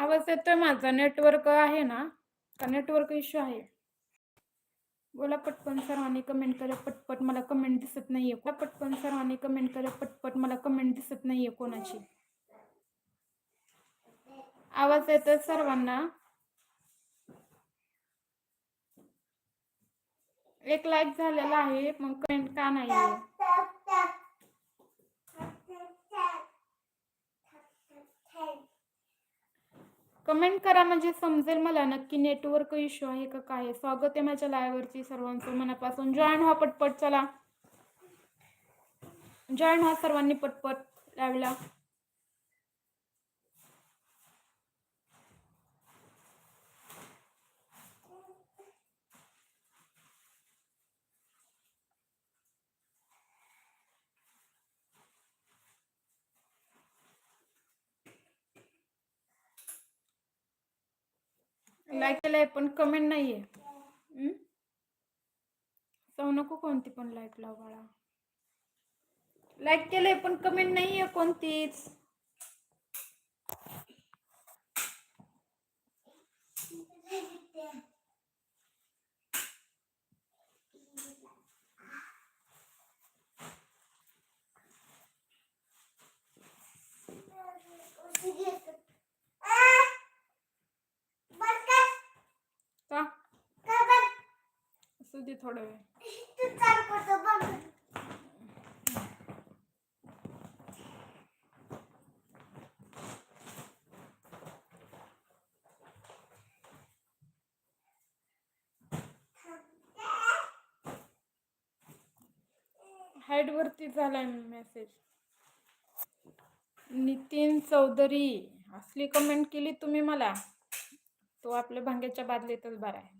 आवाज येतोय माझा नेटवर्क आहे ना. का नेटवर्क इश्यू आहे? बोला पटकन सर्वांनी कमेंट करा. पटपट मला कमेंट दिसत नाहीये. बोला पटकन सर्वांनी कमेंट करा. पटपट मला कमेंट दिसत नाहीये कोणाची. आवाज येतोय सर्वांना? एक लाईक झालेला आहे मग कमेंट का नाही कमेंट करा म्हणजे समजेल मला नक्की नेटवर्क इश्यू आहे का काय स्वागत आहे माझ्या लायवरची सर्वांचं. मनापासून जॉईन व्हा पटपट चला. जॉईन व्हा सर्वांनी पटपट लावला लाईक केलंय पण कमेंट नाहीये. जाऊ नको कोणती पण लाईक लाव बाळा. लाईक केलंय पण कमेंट नाहीये कोणतीच. Yeah. असू दे थोडा वेळ. हाईट वरती झालाय मेसेज नितीन चौधरी असली कमेंट केली तुम्ही मला? तो आपल्या भांग्याच्या बादलीतच बरा आहे.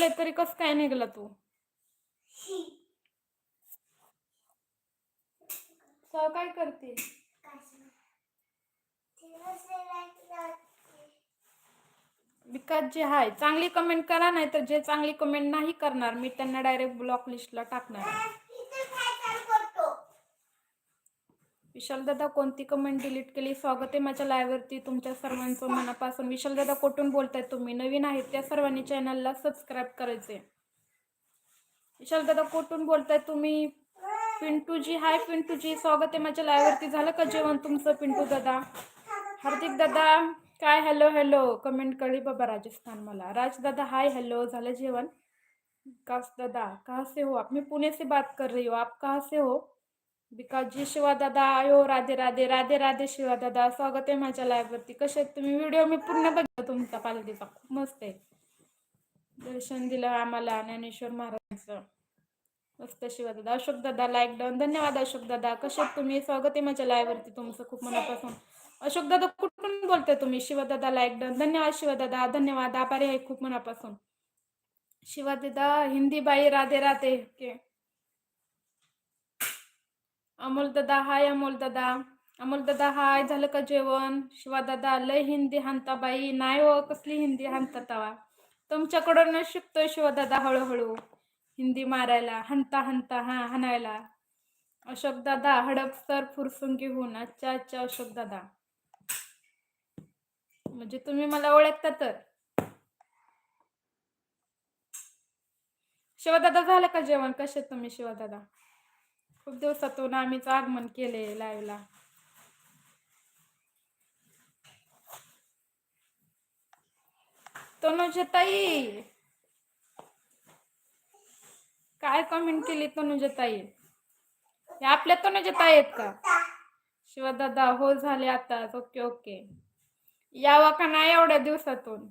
केले तरी कस काय निघला तू? सह काय करते? विकास जे हाय. चांगली कमेंट करा नाही तर जे चांगली कमेंट नाही करणार मी त्यांना डायरेक्ट ब्लॉक लिस्टला टाकणार विशालदादा विशाल दादा कोणती कमेंट डिलीट केली? स्वागत आहे माझ्या लाईव्हवरती तुमच्या सर्वांचं मनापासून. विशाल दादा कुठून बोलताय तुम्ही? नवीन आहेत त्या सर्वांनी चॅनलला सबस्क्राईब करायचे विशाल दादा कुठून बोलताय तुम्ही? पिंटूजी. हाय पिंटूजी. स्वागत आहे माझ्या लाईव्हवरती झालं का जेवण तुमचं पिंटू दादा हार्दिक दादा काय? हॅलो हॅलो कमेंट कळली बाबा राजस्थान मला. राज दादा हाय हॅलो झालं जेवण? कास दादा कहाँ से हो आप? मी पुणे से बात कर रही हो. आप कहाँ से हो? विकास जी शिवा दादा आयो राधे राधे राधे राधे शिवा दादा स्वागत आहे माझ्या लाईव्हवरती कसे आहेत तुम्ही? व्हिडिओ मी पूर्ण बघितला तुमचा पालखीचा खूप मस्त आहे. दर्शन दिलं आम्हाला ज्ञानेश्वर महाराजांचं. मस्त शिवा दादा. अशोक दादा लाईक डाऊन धन्यवाद अशोक दादा. कसे आहेत तुम्ही? स्वागत आहे माझ्या लाईव्हवरती तुमचं. खूप मनापासून. अशोक दादा कुठून बोलताय तुम्ही? शिवा दादा लाईक डाऊन धन्यवाद शिवा दादा. धन्यवाद. आभारी आहे खूप मनापासून. शिवा दादा हिंदी बाई राधे राधे. अमोलदादा अमोल दादा हाय अमोल दादा. अमोल दादा हाय झालं का जेवण? शिवा दादा लय हिंदी हानता बाई. नाही हो कसली हिंदी हानता तवा? तुमच्याकडून शिकतोय शिवा दादा हळूहळू. हिंदी मारायला हनता हनता हा हाणायला. अशोक दादा हडपसर फुरसुंगी होऊन अच्छा अच्छा अशोक दादा. म्हणजे तुम्ही मला ओळखता तर. शिवदादा झालं का जेवण? कसे तुम्ही शिवदादा खूप दिवसातून आम्हीच आगमन केले लाईव्हला तनुजताई! काय कमेंट केली तनुजताई? हे आपल्या तनुजताई आहेत का? शिवदादा हो झाले आता. ओके ओके यावा का नाही एवढ्या दिवसातून?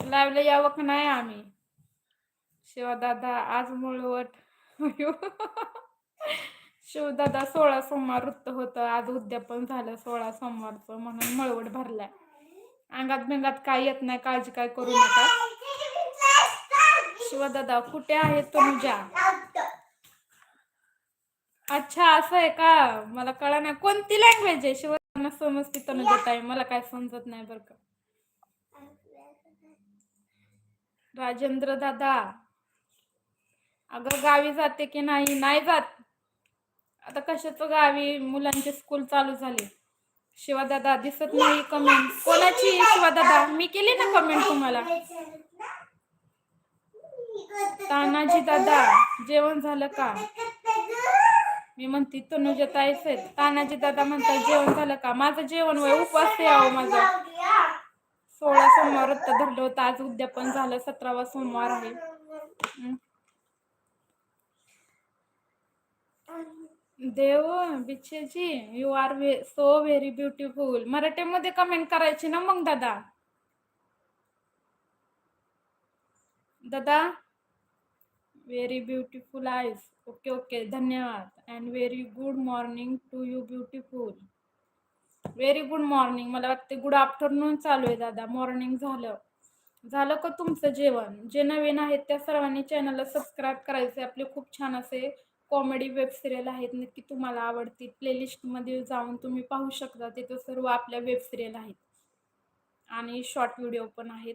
लावलं यावं का नाही आम्ही? शिवदादा आज मुळवट शिवदादा सोळा सोमवार वृत्त होतं. आज उद्यापन झालं सोळा सोमवारचं म्हणून मळवट भरलाय. अंगात बिंगात काय येत नाही काळजी काय करू नका. शिवदादा कुठे आहे तनुजा? अच्छा असं आहे का? मला कळा नाही कोणती लँग्वेज आहे? शिवदाना समजते तनुजा ताई मला काय समजत नाही बरं का. राजेंद्र दादा अगं गावी जाते की नाही? नाही जात. आता कशाचं गावी? मुलांचे स्कूल चालू झाले. शिवादादा दिसत नाही कमेंट कोणाची शिवादादा? मी केली ना कमेंट तुम्हाला? तानाजी दादा जेवण झालं का? मी म्हणते तनुजा ताईच आहेत. तानाजी दादा म्हणतात जेवण झालं का? माझं जेवण वय उपवास यावं माझं. सोळा सोमवार व्रत धरलं होतं. आज उद्यापन झालं. सतरावा सोमवार आहे. देव बिच्छेजी you are so very beautiful मराठीमध्ये कमेंट करायची ना मग दादा? दादा? Very beautiful eyes okay okay धन्यवाद. And very good morning to you beautiful very good morning मला वाटते गुड आफ्टरनून चालू आहे दादा. मॉर्निंग झालं. झालं का तुमचं जेवण? जे नवीन आहेत त्या सर्वांनी चॅनलला सबस्क्राईब करायचे आपले खूप छान असे कॉमेडी वेब सिरियल आहेत नक्की तुम्हाला आवडतील. प्लेलिस्टमध्ये जाऊन तुम्ही पाहू शकता तिथं सर्व आपल्या वेब सिरियल आहेत. आणि शॉर्ट व्हिडिओ पण आहेत.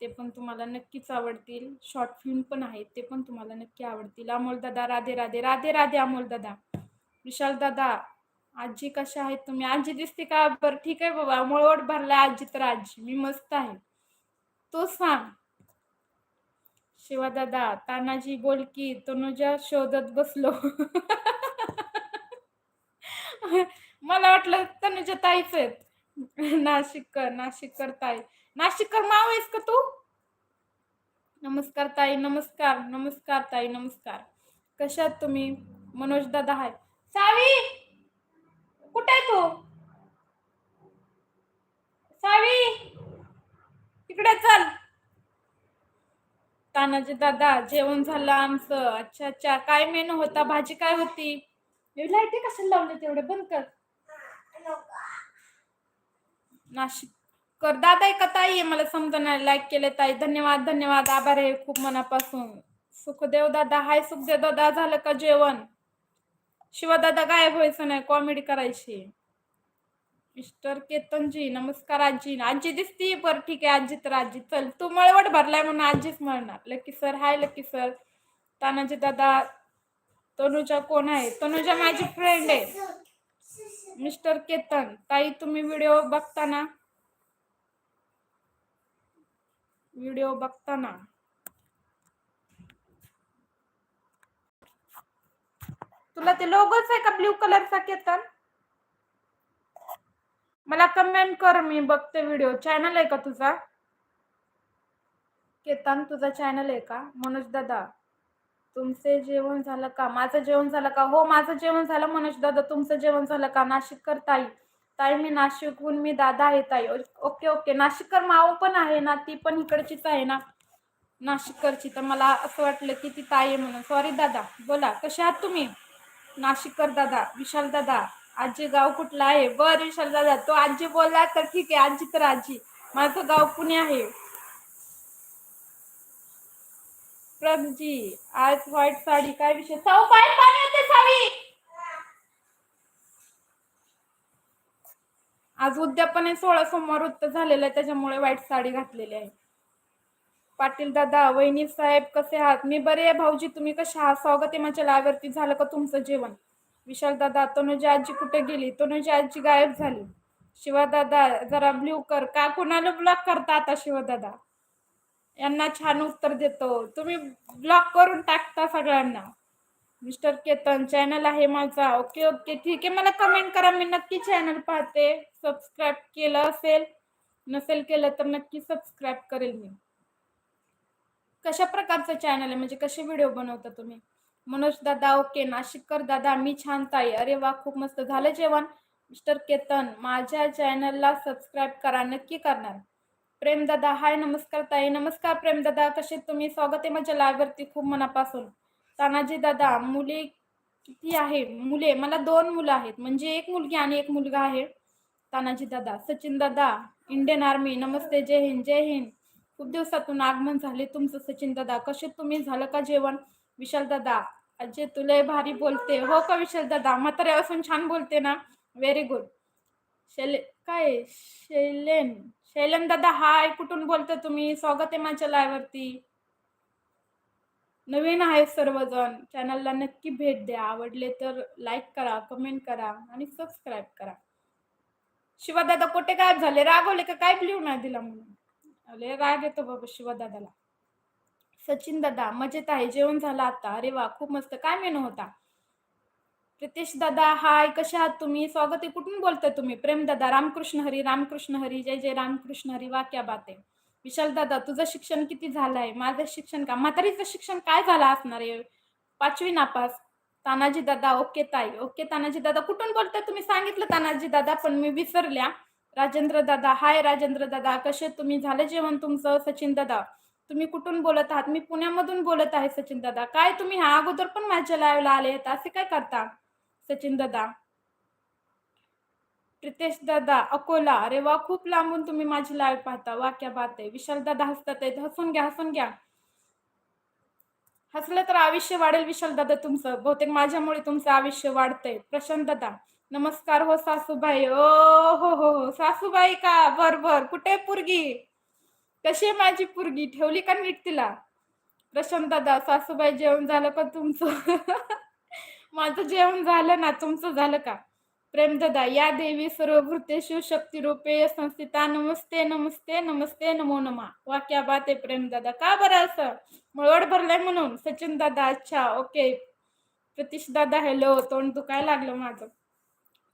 ते पण तुम्हाला नक्कीच आवडतील. शॉर्ट फिल्म पण आहेत ते पण तुम्हाला नक्की आवडतील. अमोल दादा राधे राधे राधे राधे अमोलदादा विशालदादा विशाल दादा आजी कशा आहेत तुम्ही? आजी दिसते का? बरं ठीक आहे बाबा. मळवट भरला आजी तर आजी मी मस्त आहे. तो सांग. शिवादादा तानाजी बोल की तनुजा शोधत बसलो. मला वाटलं तनुजा ताईच आहेत. नाशिककर नाशिककर ताई. नाशिककर माव आहेस का तू? नमस्कार ताई नमस्कार नमस्कार ताई नमस्कार. कशात तुम्ही? मनोज दादा हाय. सावी! कुठे आहे तू? सावी! इकडे चल. तानाजी दादा जेवण झालं आमचं. अच्छा अच्छा. काय मेनू होता? भाजी काय होती? लाइट कशाला लावले तेवढे? बंद कर. नाशिक. कर. दादा एका ताई? आहे मला समजा लाईक केले ताई. धन्यवाद धन्यवाद. आभार आहे खूप मनापासून. सुखदेव दादा. हाय सुखदेव दादा. झालं का जेवण? शिवा दादा गायब व्हायचं नाही. कॉमेडी करायची. मिस्टर केतनजी नमस्कार आजी. आजी दिसती बरं ठीक आहे. आजी तर आजी. चल तू मळवट भरलाय म्हणून आजीच म्हणणार lucky sir hi lucky sir. Tanaji दादा तनुजा कोण आहे? तनुजा माझी फ्रेंड आहे. मिस्टर केतन ताई तुम्ही व्हिडिओ बघताना व्हिडिओ बघताना तुला ते लोगोच आहे का? ब्ल्यू कलरचा केतन? मला कमेंट कर मी बघते व्हिडिओ चॅनल आहे का तुझा? केतन तुझा चॅनल आहे का? मनोज दादा तुमचे जेवण झालं का? माझं जेवण झालं का? हो माझं जेवण झालं मनोज दादा. तुमचं जेवण झालं का? नाशिककर ताई. ताई मी नाशिकहून मी दादा आहे ताई. Okay okay. नाशिककर माऊ पण आहे ना ती पण इकडचीच आहे ना? नाशिककरची. तर मला असं वाटलं की ती ताई आहे म्हणून. सॉरी दादा. बोला. कसे आहात तुम्ही? नाशिककर दादा विशाल दादा. आजी गाव कुठला आहे? बर विशाल दादा तो आजी बोलला तर ठीक आहे. आजी तर आजी. माझं गाव पुणे आहे. प्रभजी आज व्हाईट साडी काय विषय? सौ काय पाणी होते सावी! आज उद्यापन आहे सोळा सोमवार उत्तर झालेलं आहे त्याच्यामुळे व्हाईट साडी घातलेली आहे. पाटील दादा वहिनी साहेब कसे आहात? मी बरे आहे भाऊजी तुम्ही कसे आहात? स्वागत आहे माझ्या लावरती झालं का तुमचं जेवण? विशालदादा तनुजी आजी कुठे गेली? तनुजी आजी गायब झाली. शिवा दादा जरा ब्ल्यू कर. का कुणाला ब्लॉक करता आता शिवदादा यांना छान उत्तर देतो. तुम्ही ब्लॉक करून टाकता सगळ्यांना. मिस्टर केतन चॅनल आहे माझा. ओके ओके ठीक आहे. मला कमेंट करा. मी नक्की चॅनल पाहते. सबस्क्राईब केलं असेल नसेल केलं तर नक्की सबस्क्राईब करेल मी. कशा प्रकारचं चॅनल आहे? म्हणजे कसे व्हिडिओ बनवता तुम्ही? मनोज दादा ओके. नाशिककर दादा मी छान ताई. अरे वा खूप मस्त. झालं जेवण? मिस्टर केतन माझ्या चॅनलला सबस्क्राईब करा. नक्की करणार. प्रेमदादा हाय नमस्कार ताई. नमस्कार प्रेमदादा कसे तुम्ही? स्वागत आहे माझ्या लाईव्हवरती खूप मनापासून. तानाजी दादा मुली किती आहे मुले मला दोन मुलं आहेत. म्हणजे एक मुलगी आणि एक मुलगा आहे. तानाजी दादा सचिन दादा इंडियन आर्मी. नमस्ते जय हिंद जय हिंद. खूप दिवसातून आगमन झाले तुमचं सचिन दादा. कसे तुम्ही? झालं का जेवण? विशाल दादा अजय तुले भारी बोलते. हो का विशाल दादा? म्हातारे असून छान बोलते ना. व्हेरी गुड शैले काय शैलेन शैलेन दादा हाय. कुठून बोलता तुम्ही? स्वागत आहे माझ्या लायवरती नवीन आहे सर्वजण. चॅनलला नक्की भेट द्या. आवडले तर लाईक करा कमेंट करा आणि सबस्क्राईब करा. शिवादादा कुठे गायब झाले? रागवले का? काय ब्ल्यू नाही दिला म्हणून? अरे राग येतो बाबा शिवादादाला. सचिन दादा मजेत आहे. जेवण झालं आता? अरे वा खूप मस्त. काय मेनू होता? प्रितेश दादा हाय कशा आहात तुम्ही? स्वागत आहे. कुठून बोलताय तुम्ही? प्रेम दादा रामकृष्ण हरी रामकृष्ण हरी. जय जय रामकृष्ण हरी. वा क्या बात आहे. विशाल दादा तुझं शिक्षण किती झालं आहे माझं शिक्षण का? म्हातारीचं शिक्षण काय झालं असणार आहे? पाचवी नापास. तानाजी दादा ओके ताई. ओके तानाजी दादा कुठून बोलताय तुम्ही? सांगितलं तानाजी दादा पण मी विसरल्या. राजेंद्र दादा हाय राजेंद्र दादा. कसे तुम्ही? झालं जेवण तुमचं सचिन दादा? तुम्ही कुठून बोलत आहात? मी पुण्यामधून बोलत आहे सचिन दादा. काय तुम्ही ह्या अगोदर पण माझ्या लाईव्हला आले आहेत? असे काय करता सचिन दादा? प्रितेश दादा अकोला. अरे वा खूप लांबून तुम्ही माझी लाईव्ह पाहता. वा क्या बात आहे. विशाल दादा हसतात आहेत. हसून घ्या हसून घ्या. हसलं तर आयुष्य वाढेल विशाल दादा तुमचं. बहुतेक माझ्यामुळे तुमचं आयुष्य वाढतंय. प्रशांत दादा नमस्कार. हो सासूबाई. ओ हो हो हो. सासूबाई का? बर बर. कुठे पुरगी? कशी आहे माझी पुरगी? ठेवली का नीट तिला? प्रशांत दादा सासूबाई जेवण झालं का तुमचं? माझं जेवण झालं ना तुमचं झालं का? प्रेमदादा या देवी सर्वभूतेषु शक्ती रूपे संस्थिता नमस्ते नमस्ते नमस्ते नमो नमा. वाक्या बात आहे प्रेमदादा का बरं असं? मळवड भरलाय म्हणून. सचिन दादा अच्छा ओके प्रतीश दादा हॅलो तोंड दुखायला लागलं माझं.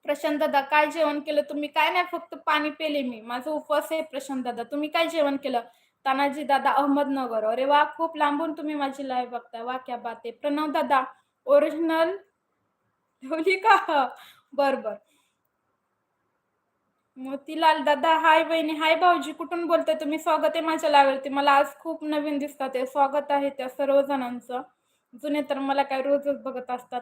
प्रशांत दादा काय जेवण केलं? तुम्ही काय नाही फक्त पाणी पेले मी. माझा उपवास आहे प्रशांत दादा. तुम्ही काय जेवण केलं? तानाजी दादा अहमदनगर. अरे वा खूप लांबून तुम्ही माझी लाईव्ह बघताय. वा क्या बात आहे. प्रणव दादा ओरिजिनल ठेवली का? बर बर. मोतीलाल दादा हाय बहिणी. हाय भाऊजी कुठून बोलताय तुम्ही? स्वागत आहे माझ्या लाईव्हवरती मला आज खूप नवीन दिसतात स्वागत आहे त्या सर्व जणांचं जुने तर मला काय रोजच बघत असतात.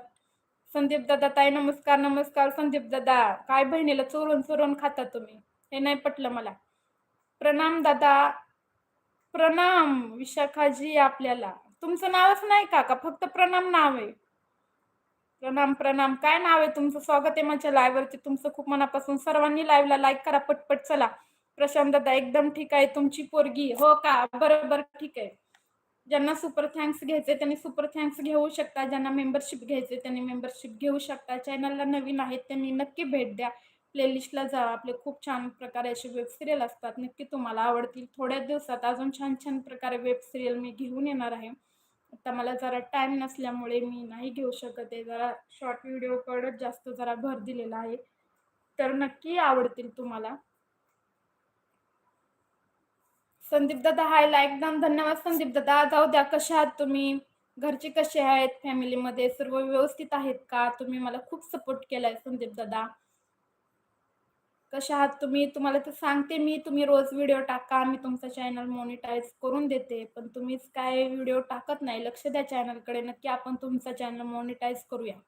संदीप दादा ताई नमस्कार नमस्कार. संदीप दादा काय बहिणीला चोरून चोरून खाता तुम्ही? हे नाही पटलं मला. प्रणाम दादा. प्रणाम विशाखाजी आपल्याला. तुमचं नावच नाही का? का फक्त प्रणाम नाव आहे? प्रणाम प्रणाम. काय नाव आहे तुमचं? स्वागत आहे माझ्या live तुमचं खूप मनापासून सर्वांनी लाईव्हला लाईक करा पटपट चला. प्रशांत दादा एकदम ठीक आहे. तुमची पोरगी. हो का? बरोबर ठीक आहे. ज्यांना सुपर थँक्स घ्यायचे त्यांनी सुपर थँक्स घेऊ शकता. ज्यांना मेंबरशिप घ्यायचे त्यांनी मेंबरशिप घेऊ शकता. चॅनलला नवीन आहेत त्यांनी नक्की भेट द्या. प्लेलिस्टला जा आपले खूप छान प्रकारे असे वेब सिरियल असतात. नक्की तुम्हाला आवडतील. थोड्या दिवसात अजून छान छान प्रकारे वेब सिरियल मी घेऊन येणार आहे. आता मला जरा टाईम नसल्यामुळे मी नाही घेऊ शकत आहे. जरा शॉर्ट व्हिडिओकडं जास्त जरा भर दिलेला आहे. तर नक्की आवडतील तुम्हाला. संदीप दादा हाय एकदम धन्यवाद संदीप दादा. जाऊ द्या कसे आहात तुम्ही? घरचे कसे आहेत? फॅमिलीमध्ये सर्व व्यवस्थित आहेत का? तुम्ही मला खूप सपोर्ट केलाय संदीप दादा. कसे आहात तुम्ही? तुम्हाला तर सांगते मी तुम्ही रोज व्हिडिओ टाका. मी तुमचा चॅनल मॉनिटाईज करून देते. पण तुम्हीच काय व्हिडिओ टाकत नाही लक्ष द्या चॅनलकडे नक्की आपण तुमचा चॅनल मॉनिटाईज करूया.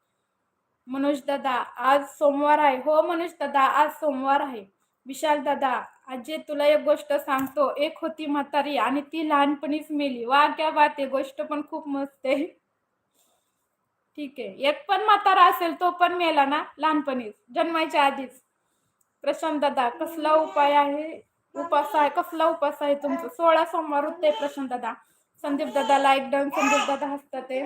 मनोज दादा आज सोमवार आहे. हो मनोज दादा आज सोमवार आहे. विशाल दादा आजी तुला एक गोष्ट सांगतो. एक होती म्हातारी आणि ती लहानपणीच मेली. वा क्या बात आहे गोष्ट पण खूप मस्त आहे. ठीक आहे. एक पण म्हातारा असेल तो पण मेला ना लहानपणीच. जन्मायच्या आधीच. प्रशांत दादा कसला उपाय आहे? उपास आहे. कसला उपास आहे तुमचा? सोळा सोमवार होते प्रशांत दादा. संदीप दादाला एकदम संदीप दादा हसतात ते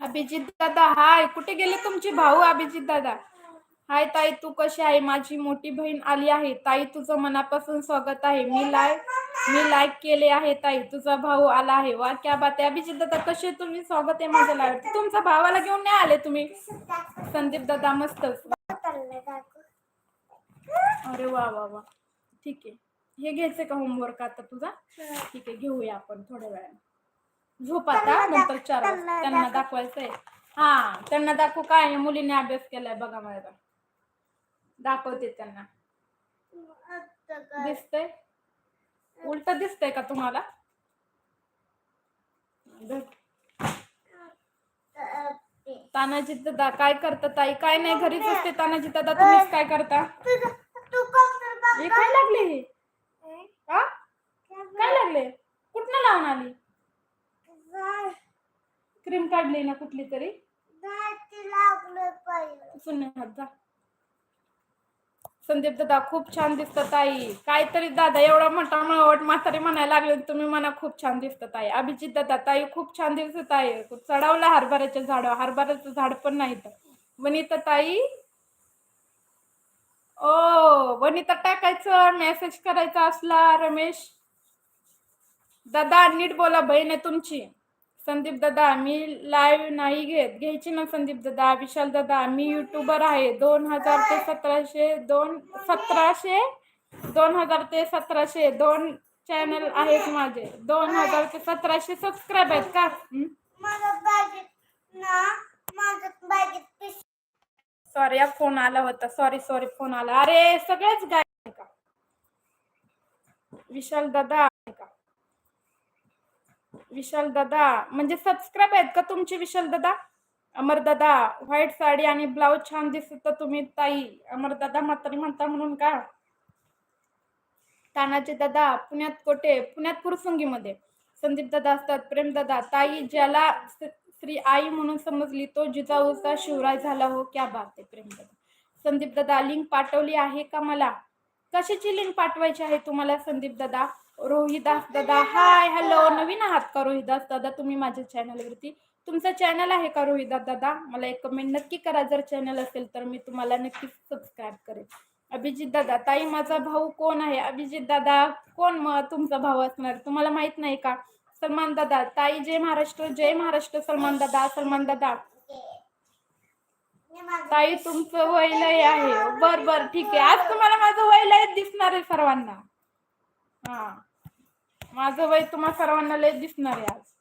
अभिजित दादा हाय. कुठे गेले तुमचे भाऊ अभिजित दादा? हाय ताई तू कशी आहे? माझी मोठी बहीण आली आहे. ताई तुझं मनापासून स्वागत आहे. मी लाय मी लाईक केले आहे ताई. तुझा भाऊ आला आहे. वा क्या बात आहे. अभिजित दादा कसे तुम्ही? स्वागत आहे माझ्या लाईव्ह तुमच्या भावाला घेऊन नाही आले तुम्ही? संदीप दादा मस्तच अरे वा वा वा. ठीक आहे. हे घ्यायचं का होमवर्क आता तुझा? ठीक आहे घेऊया आपण थोड्या वेळाने. झोप आता नंतर चार त्यांना दाखवायचंय. हा त्यांना दाखवू काय? आहे? मुलीने अभ्यास केलाय बघा मला दाखवते त्यांना. दिसतंय? उलट दिसतंय का तुम्हाला. तानाजी दादा काय करता ताई? काय नाही घरीच असते तानाजी दादा. तुम्हीच काय करता? हे काय लागले हे? काय लागले? कुठनं लावून आली? क्रीम काढली ना कुठली तरी? पुसून हात जा. संदीप दादा खूप छान दिसतात ताई. काहीतरी दादा एवढा मोठा मळवट म्हातारी म्हणायला लागले तुम्ही म्हणा खूप छान दिसत ताई. अभिजित दादा ताई खूप छान दिसत आहे चढावलं हरभऱ्याच्या झाड. हरभऱ्याचं झाड पण नाही तर वनिता ताई? ओ वनिता टाकायचं मेसेज करायचा असला रमेश. दादा नीट बोला बहीण आहे तुमची. संदीप दादा मी लाईव्ह नाही घेत. घ्यायची ना संदीप दादा विशाल दादा. मी युट्यूबर आहे. दोन हजार ते सतराशे दोन सतराशे दोन हजार ते सतराशे दोन चॅनल आहेत माझे. दोन हजार ते सतराशे सबस्क्राईब आहेत का? सॉरी या फोन आला होता. सॉरी सॉरी फोन आला. अरे सगळेच गाय का? विशाल दादा विशाल दादा म्हणजे सबस्क्राईब आहेत का तुमचे विशाल दादा? अमर दादा व्हाईट साडी आणि ब्लाऊज छान दिसत तुम्ही ताई. अमर दादा म्हातारी म्हणता म्हणून का? तानाचे दादा पुण्यात कोठे? पुण्यात फुरसुंगीमध्ये संदीप दादा असतात प्रेम दादा. ताई ज्याला श्री आई म्हणून समजली तो जिजाऊचा शिवराय झाला हो क्या बात आहे प्रेम दादा. संदीप दादा लिंक पाठवली आहे का मला? कशाची लिंक पाठवायची आहे तुम्हाला संदीप दादा? रोहिदास दादा. हाय हॅलो नवीन आहात का रोहिदास दादा? तुम्ही माझ्या चॅनलवरती तुमचं चॅनल आहे का रोहिदास दादा? मला एक कमेंट नक्की करा. जर चॅनल असेल तर मी तुम्हाला नक्की सबस्क्राईब करेन. अभिजित दादा ताई माझा भाऊ कोण आहे? अभिजित दादा कोण मग तुमचा भाऊ असणार? तुम्हाला माहीत नाही का? सलमान दादा ताई जय महाराष्ट्र जय महाराष्ट्र सलमान दादा सलमान दादा. ताई तुमचं वयलय आहे. बर बर ठीक आहे. आज तुम्हाला माझं वय लय दिसणार आहे सर्वांना. हा. माझं वय तुम्हा सर्वांना लय दिसणार आहे आज.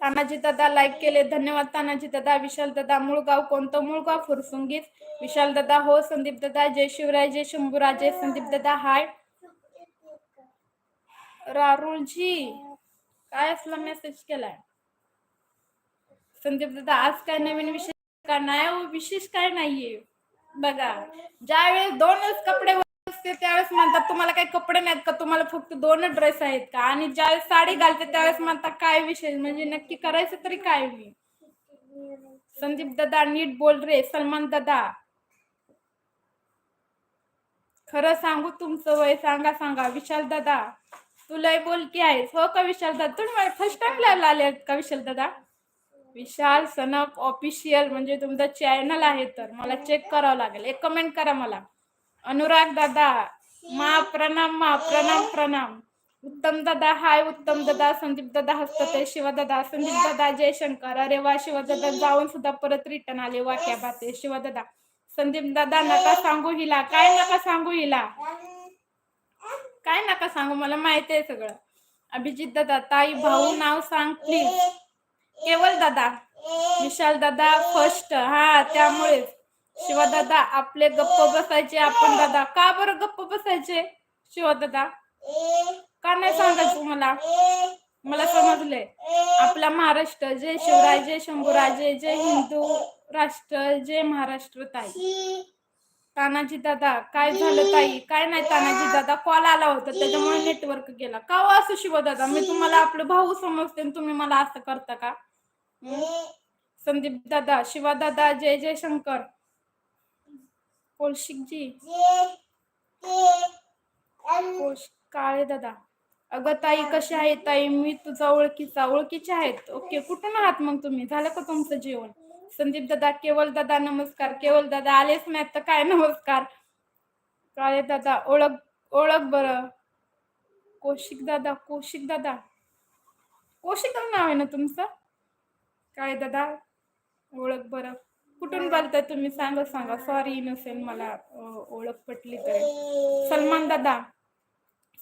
तानाजी दादा लाईक केले. धन्यवाद तानाजी दादा. विशाल दादा मुळगाव कोणतं? मुळगाव फुरसुंगीत. विशाल दादा हो. संदीप दादा जय शिवराय जय शंभूराजे संदीप दादा हाय रारुलजी काय असला मेसेज केलाय? संदीप दादा आज काय नवीन विशेष? का नाही हो, विशेष काय नाहीये? बघा ज्यावेळेस दोनच कपडे असते त्यावेळेस म्हणतात तुम्हाला काही कपडे नाहीत का? तुम्हाला फक्त दोन ड्रेस आहेत का? आणि ज्यावेळेस साडी घालते त्यावेळेस म्हणतात काय विशेष? म्हणजे नक्की करायचं तरी काय मी? संदीप दादा नीट बोल रे. सलमान दादा. खरं सांगू तुमचं वय सांगा सांगा. विशाल दादा तू लय बोलकी आहेस. हो का विशाल दादा? तुम्ही मला फर्स्ट टाइम लावला आले आहेत का विशाल दादा? विशाल सनक ऑफिशियल म्हणजे तुमचं चॅनल आहे तर मला चेक करावं लागेल. एक कमेंट करा मला. अनुराग दादा मा प्रणाम मा प्रणाम प्रणाम. उत्तम दादा हाय उत्तम दादा संदीप दादा हस्तते शिवा दादा संदीप दादा जयशंकर अरे वा शिवा दादा जाऊन सुद्धा परत रिटर्न आले. वा क्या बात आहे. शिवा दादा संदीप दादा नका सांगू हिला. काय नका सांगू हिला? काय नका सांगू? मला माहिती आहे सगळं. अभिजित दादा ताई भाऊ नाव सांग प्लीज केवल दादा. विशाल दादा फर्स्ट हा त्यामुळेच. शिवा दादा आपले गप्प बसायचे आपण दादा. का बरं गप्प बसायचे? शिवा दादा. का नाही सांगायचं मला मला समजलंय. आपला महाराष्ट्र. जय शिवराय जय शंभूराजे जय हिंदू राष्ट्र जय महाराष्ट्र ताई. तानाजी दादा काय झालं ताई? काय नाही तानाजी दादा. कॉल आला होता त्याच्यामुळे नेटवर्क गेला. का हो असं शिव दादा? मी तुम्हाला आपलं भाऊ समजते आणि तुम्ही मला असं करता का? संदीप दादा शिवा दादा जय जय शंकर. कोलशिकजी कोश काळे दादा. अगं ताई कशी आहे ताई मी तुझा ओळखीचा ओळखीचे आहेत. ओके कुठून आहात मग तुम्ही? झालं का तुमचं जेवण? संदीप दादा केवल दादा नमस्कार. केवल दादा आलेच नाहीत तर काय नमस्कार? काळे दादा ओळख ओळख बरं. कौशिक दादा कौशिक दादा. कौशिक नाव आहे ना तुमचं? काळे दादा? ओळख बरं. कुठून बोलताय तुम्ही? सांगा सांगा. सॉरी नसेल मला ओळख पटली तरी. सलमान दादा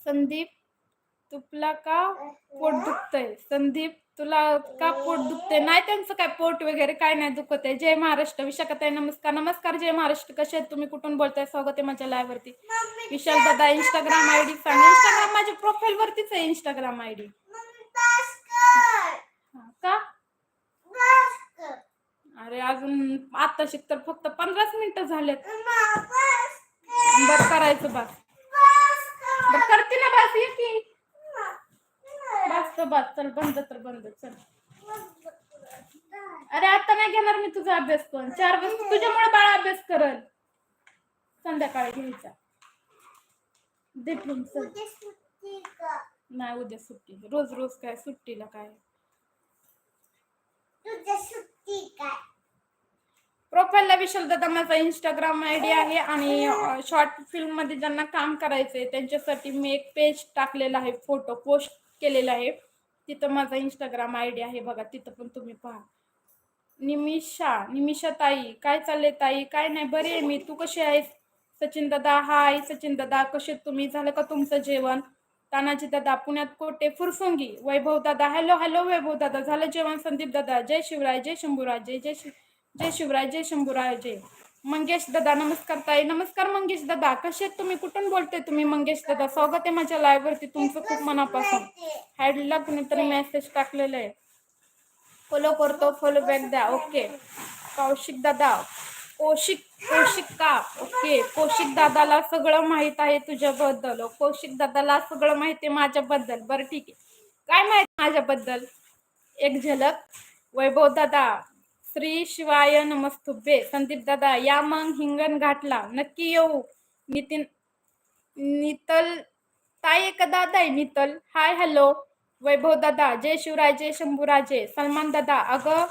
संदीप तुला का पोट दुखतंय? संदीप तुला का पोट दुखतंय? नाही त्यांचं काय पोट वगैरे काय नाही दुखत आहे. जय महाराष्ट्र. विशाखाताई नमस्कार. नमस्कार जय महाराष्ट्र. कसे आहेत तुम्ही? कुठून बोलताय? स्वागत आहे माझ्या लाईव्ह वरती. विशाल दादा इंस्टाग्राम आयडी सांग. इंस्टाग्राम माझ्या प्रोफाईल वरतीच आहे इंस्टाग्राम आयडी का? अरे अजून आता शिक तर फक्त पंधराच मिनिटं झालेत. बर करायचं बस. बर करते ना बस ये की. बस तर बस चल बंद तर बंद चल. अरे आता नाही घेणार मी तुझा अभ्यास पण. चार वाजता तुझ्यामुळे बाळा अभ्यास करल. संध्याकाळी घ्यायचा. दे ठेवून चल नाही उद्या सुट्टी. रोज रोज काय सुट्टीला काय? प्रोफाईलला विशाल दादा माझा इंस्टाग्राम आयडी आहे आणि शॉर्ट फिल्ममध्ये ज्यांना काम करायचंय त्यांच्यासाठी मी एक पेज टाकलेला आहे फोटो पोस्ट केलेला आहे. तिथं माझा इंस्टाग्राम आय डी आहे बघा तिथं पण तुम्ही पहा. निमिषा निमिषा ताई काय चाललंय ताई? काय नाही बरी आहे मी. तू कशी आहेस? सचिन दादा हाय सचिन दादा कसे तुम्ही? झालं का तुमचं जेवण? तानाजी दादा पुण्यात कोटे फुरफुंगी. वैभव दादा हॅलो हॅलो वैभव दादा झालं जेवण संदीप दादा. जय शिवराय जय शंभूराजे जय जय जय शिवराय जय शंभूराजे मंगेश दादा नमस्कार ताई. नमस्कार मंगेश दादा. कसे आहेत तुम्ही? कुठून बोलते तुम्ही मंगेश दादा? स्वागत आहे माझ्या लाईव्ह वरती तुमचं खूप मनापासून. हॅडला कुणीतरी मेसेज टाकलेलं आहे. फॉलो करतो फॉलो बॅक द्या. ओके कौशिक दादा. कौशिक कौशिक का ओके. कौशिक दादाला सगळं माहीत आहे तुझ्याबद्दल. कौशिक दादाला सगळं माहिती आहे माझ्याबद्दल. बरं ठीक आहे. काय माहिती माझ्याबद्दल? एक झलक. वैभव दादा श्री शिवाय नमस्तुभे संदीप दादा या मग हिंगण घाटला. नक्की येऊ. नितीन नितल ताई एक दादा आहे? नितल. Hi hello. वैभव दादा जय शिवराय जय शंभूराजे. सलमान दादा अगं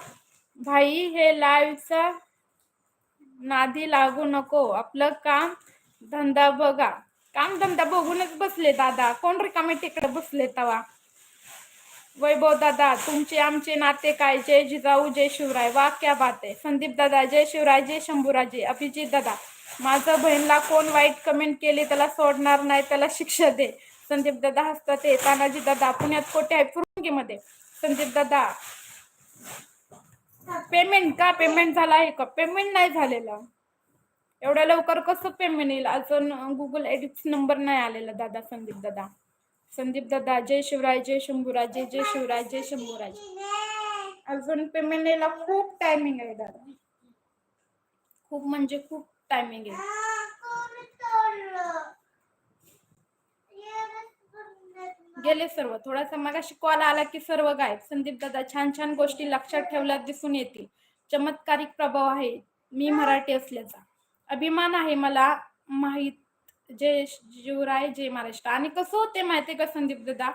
भाई हे लाईव्हचा नादी लागू नको. आपलं काम धंदा बघा. काम धंदा बघूनच बसले दादा. कोण रिकामे तिकडे बसले तवा? वैभव दादा तुमचे आमचे नाते काय? जय जिजाऊ जय शिवराय. वा क्या बात आहे. संदीप दादा जय शिवराय जय शंभूराजे. अभिजित दादा माझं बहिणला कोण वाईट कमेंट केली त्याला सोडणार नाही त्याला शिक्षा दे. संदीप दादा हसतात ते तानाजी दादा पुण्यात कोठे आहे फुरंगीमध्ये. संदीप दादा पेमेंट का? पेमेंट झाला आहे का? पेमेंट नाही झालेलं. एवढ्या लवकर कसं पेमेंट येईल? अजून गुगल एडिट्स नंबर नाही आलेला दादा संदीप दादा. संदीप दादा जय शिवराय जय शंभूराज जय जय शिवराय जय शंभूराज. अजून पेमेंट यायला खूप टायमिंग आहे दादा. खूप म्हणजे खूप टायमिंग आहे. गेले सर्व. थोडासा मगाशी कॉल आला की सर्व गायब. संदीप दादा छान छान गोष्टी लक्षात ठेवल्या दिसून येतील. चमत्कारिक प्रभाव आहे. मी मराठी असल्याचा. अभिमान आहे मला माहीत जय शिवराय जय महाराष्ट्र. आणि कसं होते माहितीये का संदीप दादा?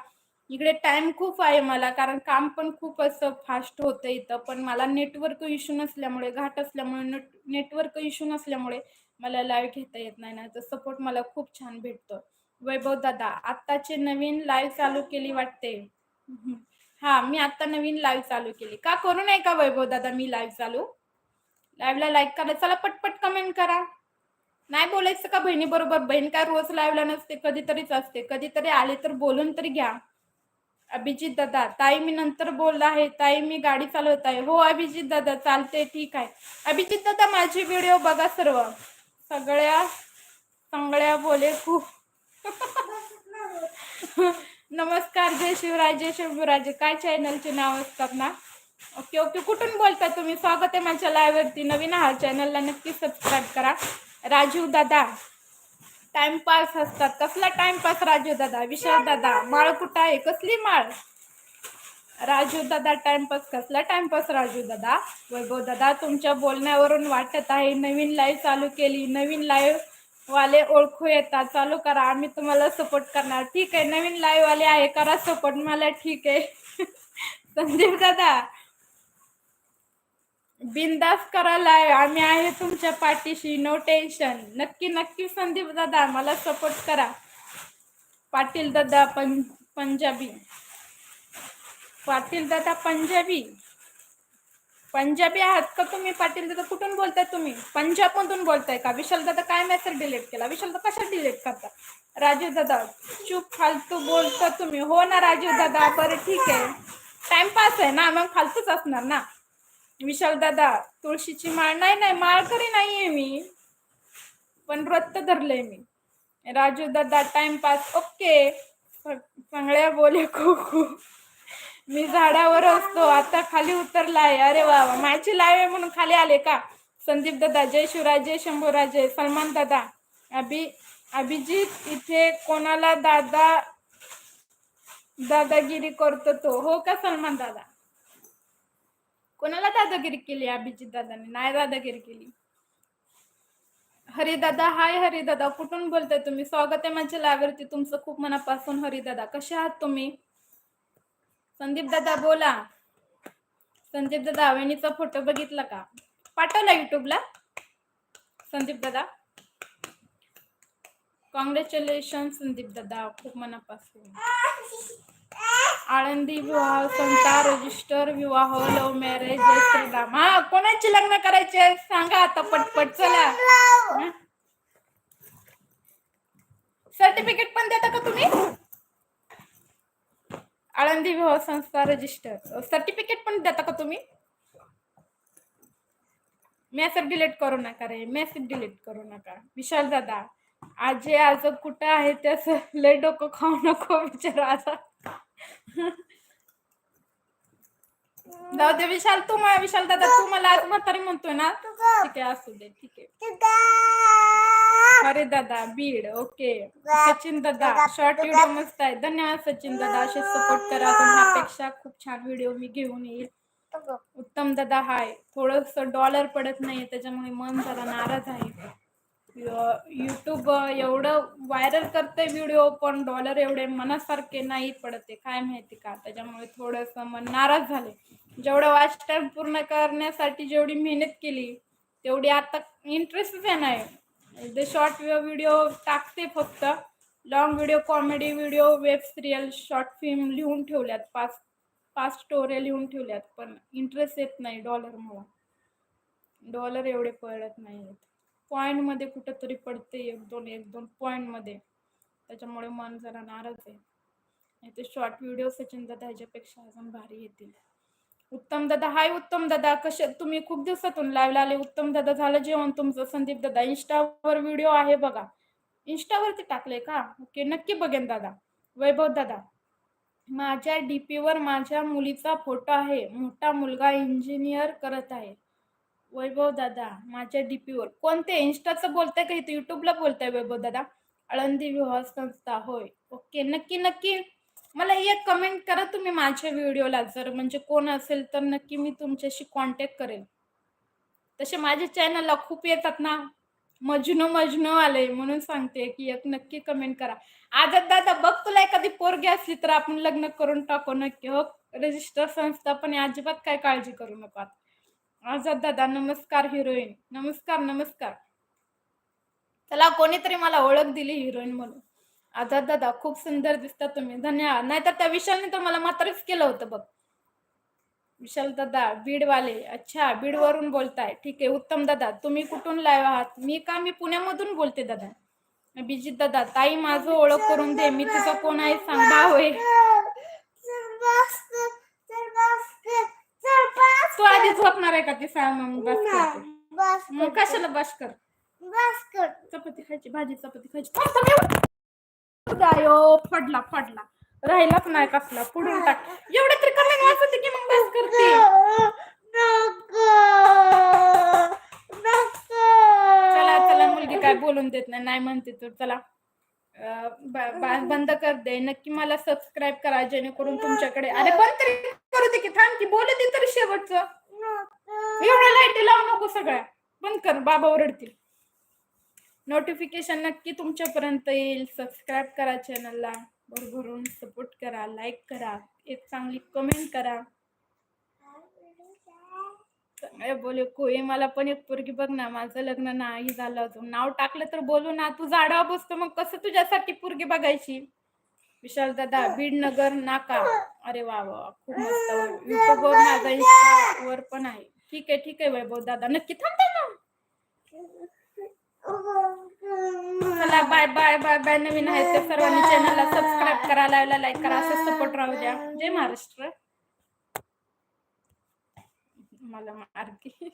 इकडे टाइम खूप आहे मला कारण काम पण खूप असं फास्ट होतं इथं. पण मला नेटवर्क इश्यू नसल्यामुळे घाट असल्यामुळे नेटवर्क इश्यू नसल्यामुळे मला लाईव्ह घेता येत नाही ना. तर सपोर्ट मला खूप छान भेटतो. वैभव दादा आत्ताची नवीन लाईव्ह चालू केली वाटते. हा मी आता नवीन लाईव्ह चालू केली. का करू नये का वैभव दादा मी लाईव्ह चालू? लाईव्हला लाईक करा. चला पटपट कमेंट करा. नाही बोलायचं का बहिणी बरोबर बहीण काय रोज लाईव्हला नसते कधीतरीच असते. कधीतरी आले तर बोलून तरी घ्या. अभिजित दादा ताई मी नंतर बोलला आहे. ताई मी गाडी चालवत आहे. हो अभिजित दादा चालते ठीक आहे. अभिजित दादा माझे व्हिडिओ बघा सर्व. सगळ्या सगळ्या बोले. खूप नमस्कार जय शिवराय जय शिवराजे काय चॅनलचे नाव असतात ना? ओके ओके कुठून बोलता तुम्ही? स्वागत आहे माझ्या लाईव्हवरती नवीन आहात चॅनलला नक्की सबस्क्राईब करा. राजीव दादा टाइमपास असतात. कसला टाइमपास राजीव दादा? विशाल दादा माळ कुठं आहे? कसली माळ? राजू दादा टाइमपास कसला टाइमपास राजू दादा? वैभव दादा तुमच्या बोलण्यावरून वाटत आहे नवीन लाईव्ह चालू केली. नवीन लाईव्ह वाले ओळखू येतात. चालू करा. आम्ही तुम्हाला सपोर्ट करणार. ठीक आहे. नवीन लाईव्ह वाले आहे. करा सपोर्ट मला ठीक आहे. संदीप दादा. बिंदास करा लाईव्ह आम्ही आहे तुमच्या पाठीशी. नो टेन्शन नक्की नक्की संदीप दादा मला सपोर्ट करा. पाटील दादा पं पंजाबी. पाटील दादा पंजाबी. पंजाबी आहात का तुम्ही पाटील दादा? कुठून बोलताय तुम्ही? पंजाब मधून बोलताय का? विशाल दादा काय मेसेज डिलीट केला? विशाल दादा कशा डिलीट करता? राजीव दादा चूप फालतू बोलता तुम्ही. हो ना राजीव दादा बरं ठीक आहे. टाइमपास आहे ना मग फालतूच असणार ना? विशाल दादा तुळशीची माळ नाही नाही माळकरी नाहीये मी. पण व्रत धरलंय मी. राजू दादा टाइमपास ओके चांगल्या बोले खो मी झाडावर असतो आता खाली उतरलाय. अरे वा वा. माझी लाईव्ह आहे म्हणून खाली आले का? संदीप दादा जय शिवराज जय शंभूराजे सलमान दादा. अभि अभिजित इथे कोणाला दादा दादागिरी करतो तो? हो का सलमान दादा? कोणाला दादागिरी केली अभिजित दादाने? नाही दादागिरी केली. हरिदादा हाय हरिदादा कुठून बोलताय तुम्ही? स्वागत आहे माझ्या लावरती तुमचं खूप मनापासून हरिदादा कसे आहात तुम्ही? संदीप दादा बोला. संदीप दादा अवेणीचा फोटो बघितला का? पाठवला युट्यूबला संदीप दादा. कॉंग्रॅच्युलेशन संदीप दादा. खूप मनापासून. आळंदी विवाह संता रजिस्टर विवाह लव्ह मॅरेज श्रीराम हा कोणाचे लग्न करायचे? सांगा आता पटपट चला. सर्टिफिकेट पण देता का तुम्ही? आळंदी विवाह संस्था रजिस्टर सर्टिफिकेट पण देता का तुम्ही? मेसेज डिलीट करू नका रे. मेसेज डिलीट करू नका. विशाल दादा आजी आज कुठं आहे त्याच लय डोकं खाऊ नको विचार आता. जाऊ दे विशाल तू विशाल दादा तू मला आज म्हातारी म्हणतोय ना? ठीक आहे असू दे ठीक आहे. अरे दादा बीड ओके. सचिन दादा शॉर्ट व्हिडिओ मस्त आहे. धन्यवाद सचिन दादा असे सपोर्ट करा. ह्यापेक्षा खूप छान व्हिडिओ मी घेऊन येईल. उत्तम दादा हाय. थोडस डॉलर पडत नाही त्याच्यामुळे मन जरा नाराज आहे. युट्यूब एवढं व्हायरल करते व्हिडिओ पण डॉलर एवढे मनासारखे नाही पडते काय माहिती का? त्याच्यामुळे थोडस मन नाराज झाले जेवढं वॉच टाइम पूर्ण करण्यासाठी जेवढी मेहनत केली तेवढी आता इंटरेस्टच आहे नाही ते शॉर्ट व्हिडिओ टाकते फक्त. Long video comedy video web serial short film लिहून ठेवल्यात. पाच पाच स्टोऱ्या लिहून ठेवल्यात. पण इंटरेस्ट येत नाही डॉलरमुळं डॉलर एवढे पडत नाही आहेत पॉईंटमध्ये कुठंतरी पडते एक दोन एक दोन पॉईंटमध्ये त्याच्यामुळे मन जरा नाराज आहे. नाही ते शॉर्ट व्हिडिओ सचिन दादा ह्याच्यापेक्षा अजून भारी येतील. उत्तम दादा हाय उत्तम दादा कसे तुम्ही खूप दिवसातून लाईव्ह आले. उत्तम दादा झालं जेवण तुमचं? संदीप दादा इंस्टावर व्हिडिओ आहे बघा. इंस्टावरती टाकले का? ओके नक्की बघेन दादा. वैभव दादा माझ्या डीपीवर माझ्या मुलीचा फोटो आहे. मोठा मुलगा इंजिनियर करत आहे. वैभव दादा माझ्या डीपीवर कोणते? इंस्टाचं बोलताय का इथं? युट्यूबला बोलताय वैभव दादा. आळंदी विवाह संस्था होय. ओके नक्की नक्की. मला एक कमेंट करा तुम्ही माझ्या व्हिडिओला जर म्हणजे कोण असेल तर नक्की मी तुमच्याशी कॉन्टॅक्ट करेल तसे माझ्या चॅनलला खूप येतात ना. मजनू मजनू आले म्हणून सांगते की एक नक्की कमेंट करा. आजच दादा बघ तुला एखादी पोरगी असली तर आपण लग्न करून टाकू नक्की हो? रजिस्टर संस्था पण अजिबात काय काळजी करू नका आझाद दादा नमस्कार हिरोईन नमस्कार नमस्कार. चला कोणीतरी मला ओळख दिली हिरोईन म्हणून. आझाद दादा खूप सुंदर दिसता तुम्ही. धन्यवाद. नाहीतर त्या विशालने तर मला मात्रच केलं होतं बघ. विशाल दादा बीडवाले. अच्छा बीड वरून बोलताय. ठीक आहे उत्तम दादा तुम्ही कुठून लाईव्ह आहात? मी का? मी पुण्यामधून बोलते दादा. अभिजित दादा ताई माझं ओळख करून दे. मी तुझं कोण आहे सांग. आहे. तू आधी झोपणार आहे का? ते सांग मग. बस कशाला बस कर? चपाती खायची भाजी चपाती खायची. थांब, पडला फडला फडला. राहिलाच नाही कसला पुढून टाक. एवढं तरी कमी वाचते की मग बस करते. चला चला मुलगी काय बोलून देत नाही नाही म्हणते तर चला. बंद कर दे नक्की मला सबस्क्राईब करा जेणेकरून तुमच्याकडे अरे बंद तरी करू दे की थांब की बोलू दे तरी शेवटचं. एवढ्या लाईटी लावू नको सगळ्या. बंद कर बाबा ओरडतील. नोटिफिकेशन नक्की तुमच्यापर्यंत येईल. सबस्क्राईब करा चॅनलला भरभरून सपोर्ट करा लाईक करा. एक चांगली कमेंट करा. चांगले बोले कोई मला पण एक पोरगी बघ ना माझं लग्न नाही झालं अजून. नाव टाकलं तर बोलू ना तू झाडावर बसतो मग कसं तुझ्यासाठी पोरगी बघायची? विशाल दादा बीड नगर नाका. अरे वा वा खूप मस्त. युट्यूबवर माझा इंस्टावर पण आहे. ठीक आहे ठीक आहे वैभव दादा. नक्की थांबता ना चला बाय बाय बाय बाय नवीन आहेत ते सर्वांनी चॅनलला सबस्क्राईब करा लाईव्हला लाईक करा असं सपोर्ट राहू द्या. जय महाराष्ट्र. मला मार्गी